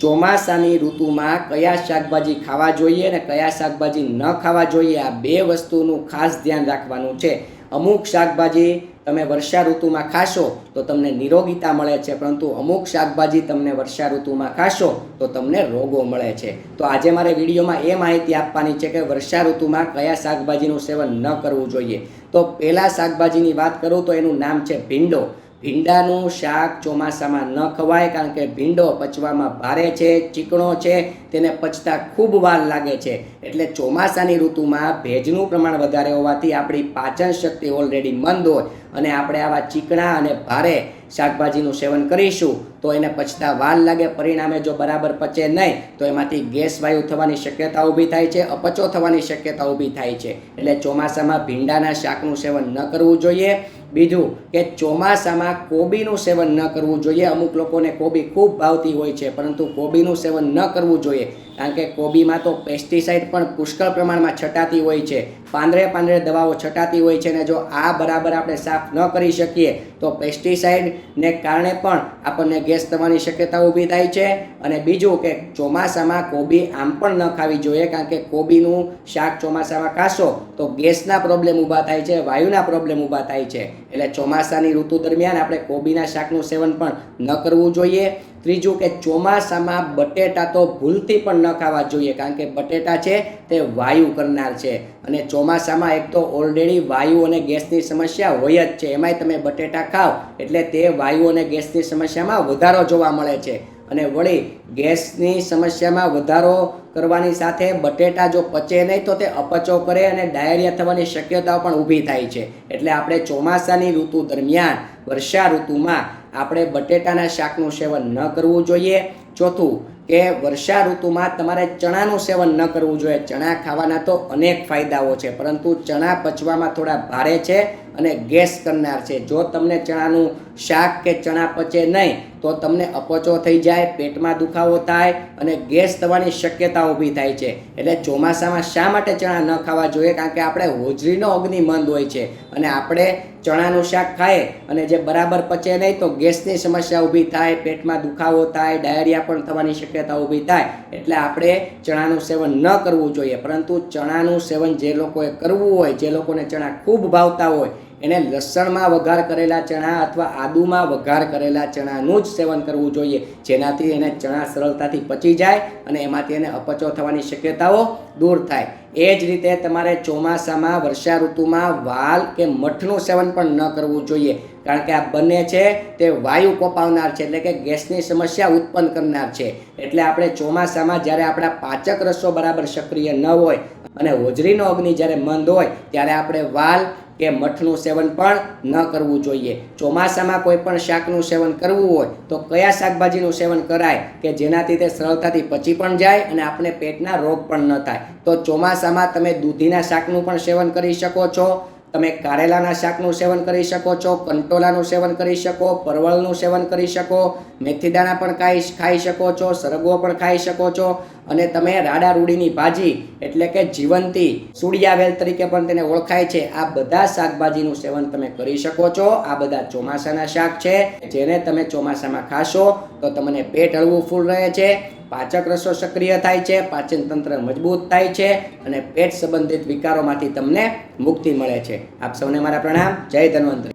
ચોમાસાની ઋતુમાં કયા શાકભાજી ખાવા જોઈએ અને કયા શાકભાજી ન ખાવા જોઈએ, આ બે વસ્તુનું ખાસ ધ્યાન રાખવાનું છે. અમુક શાકભાજી તમે વર્ષા ઋતુમાં ખાશો તો તમને નિરોગીતા મળે છે, પરંતુ અમુક શાકભાજી તમને વર્ષા ઋતુમાં ખાશો તો તમને રોગો મળે છે. તો આજે મારે વિડીયોમાં એ માહિતી આપવાની છે કે વર્ષા ઋતુમાં કયા શાકભાજીનું સેવન ન કરવું જોઈએ. તો પહેલાં શાકભાજીની વાત કરું તો એનું નામ છે ભીંડો. ભીંડાનું શાક ચોમાસામાં ન ખવાય કારણ કે ભીંડો પચવામાં ભારે છે, ચીકણો છે, તેને પચતા ખૂબ વાર લાગે છે. એટલે ચોમાસાની ઋતુમાં ભેજનું પ્રમાણ વધારે હોવાથી આપણી પાચન શક્તિ ઓલરેડી મંદ હોય અને આપણે આવા ચીકણા અને ભારે શાકભાજીનું સેવન કરીશું તો એને પચતા વાર લાગે. પરિણામે જો બરાબર પચે નહીં, તો એમાંથી ગેસ વાયુ થવાની શક્યતા ઊભી થાય છે, અપચો થવાની શક્યતા ઊભી થાય છે. એટલે ચોમાસામાં ભીંડાના શાકનું સેવન ન કરવું જોઈએ. બીજું કે ચોમાસામાં કોબીનું સેવન ન કરવું જોઈએ. અમુક લોકોને કોબી ખૂબ ભાવતી હોય છે, પરંતુ કોબીનું સેવન ન કરવું જોઈએ. કારણ કે કોબીમાં તો પેસ્ટિસાઇડ પણ પુષ્કળ પ્રમાણમાં છટાતી હોય છે. પાંદરે પાંદરે દવાઓ છટાતી હોય છે અને જો આ બરાબર આપણે સાફ ન કરી શકીએ, તો પેસ્ટિસાઇડને કારણે પણ આપણને ગેસ થવાની શક્યતા ઊભી થાય છે. અને બીજું કે ચોમાસામાં કોબી આમ પણ ન ખાવી જોઈએ, કારણ કે કોબીનું શાક ચોમાસામાં ખાશો તો ગેસના પ્રોબ્લેમ ઊભા થાય છે, વાયુના પ્રોબ્લેમ ઊભા થાય છે. એટલે ચોમાસાની ઋતુ દરમિયાન આપણે કોબીના શાકનું સેવન પણ ન કરવું જોઈએ. ત્રીજું કે ચોમાસામાં બટેટા તો ભૂલથી પણ ન ખાવા જોઈએ, કારણ કે બટેટા છે તે વાયુ કરનાર છે. અને ચોમાસામાં એક તો ઓલરેડી વાયુ અને ગેસની સમસ્યા હોય જ છે. એમાંય તમે બટેટા ખાઓ એટલે તે વાયુ અને ગેસની સમસ્યામાં વધારો જોવા મળે છે. અને વળી ગેસની સમસ્યામાં વધારો કરવાની સાથે બટેટા જો પચે નહીં તો તે અપચો કરે અને ડાયરિયા થવાની શક્યતાઓ પણ ઊભી થાય છે. એટલે આપણે ચોમાસાની ઋતુ દરમિયાન, વર્ષા ઋતુમાં આપણે બટેટાના શાકનું સેવન ન કરવું જોઈએ. ચોથું કે વર્ષા ઋતુમાં તમારે ચણાનું સેવન ન કરવું જોઈએ. ચણા ખાવાના તો અનેક ફાયદાઓ છે, પરંતુ ચણા પચવામાં થોડા ભારે છે. અને ગેસ કરનાર છે. જો તમને ચણાનું શાક કે ચણા પચે નહીં, તો તમને અપચો થઈ જાય, પેટમાં દુખાવો થાય અને ગેસ થવાની શક્યતા ઊભી થાય છે. એટલે ચોમાસામાં શા માટે ચણા ન ખાવા જોઈએ? કારણ કે આપણે હોજરીનો અગ્નિ મંદ હોય છે અને આપણે ચણાનું શાક ખાઈએ અને જે બરાબર પચે નહીં, તો ગેસની સમસ્યા ઊભી થાય, પેટમાં દુખાવો થાય, ડાયરિયા પણ થવાની શક્યતા ઊભી થાય. એટલે આપણે ચણાનું સેવન ન કરવું જોઈએ. પરંતુ ચણાનું સેવન જે લોકોએ કરવું હોય, જે લોકોને ચણા ખૂબ ભાવતા હોય એને લસણમાં વઘાર કરેલા ચણા અથવા આદુમાં વઘાર કરેલા ચણાનું જ સેવન કરવું જોઈએ. જેનાથી એને ચણા સરળતાથી પચી જાય અને એમાંથી એને અપચો થવાની શક્યતાઓ દૂર થાય. એ જ રીતે તમારે ચોમાસામાં વર્ષા ઋતુમાં વાલ કે મઠનું સેવન પણ ન કરવું જોઈએ. કારણ કે આ બંને છે તે વાયુ કોપાવનાર છે, એટલે કે ગેસની સમસ્યા ઉત્પન્ન કરનાર છે. એટલે આપણે ચોમાસામાં જ્યારે આપણા પાચક રસો બરાબર સક્રિય ન હોય અને હોજરીનો અગ્નિ જ્યારે મંદ હોય, ત્યારે આપણે વાલ કે મઠનું સેવન પણ ન કરવું જોઈએ. ચોમાસામાં કોઈ પણ શાકનું સેવન કરવું હોય તો કયા શાકભાજીનું સેવન કરાય કે જેનાથી તે સરળતાથી પચી પણ જાય અને આપણે પેટના રોગ પણ ન થાય? તો ચોમાસામાં તમે દૂધીના શાકનું પણ સેવન કરી શકો છો. તમે કારેલાના શાકનું સેવન કરી શકો છો, કંટોલાનું સેવન કરી શકો, પરવળનું સેવન કરી શકો, મેથીદાણા પણ ખાઈ ખાઈ શકો છો, સરગવો પણ ખાઈ શકો છો અને તમે રાડા રૂડીની ભાજી એટલે કે જીવંતી સુડિયાવેલ તરીકે પણ તેને ઓળખાય છે. આ બધા શાકભાજીનું સેવન તમે કરી શકો છો. આ બધા ચોમાસાના શાક છે. જેને તમે ચોમાસામાં ખાશો તો તમને પેટ હળવું ફૂલ રહે છે. પાચક રસો સક્રિય થાય છે, પાચન તંત્ર મજબૂત થાય છે અને પેટ સંબંધિત વિકારોમાંથી તમને મુક્તિ મળે છે. આપ સૌને મારા પ્રણામ. જય ધન્વંતરી.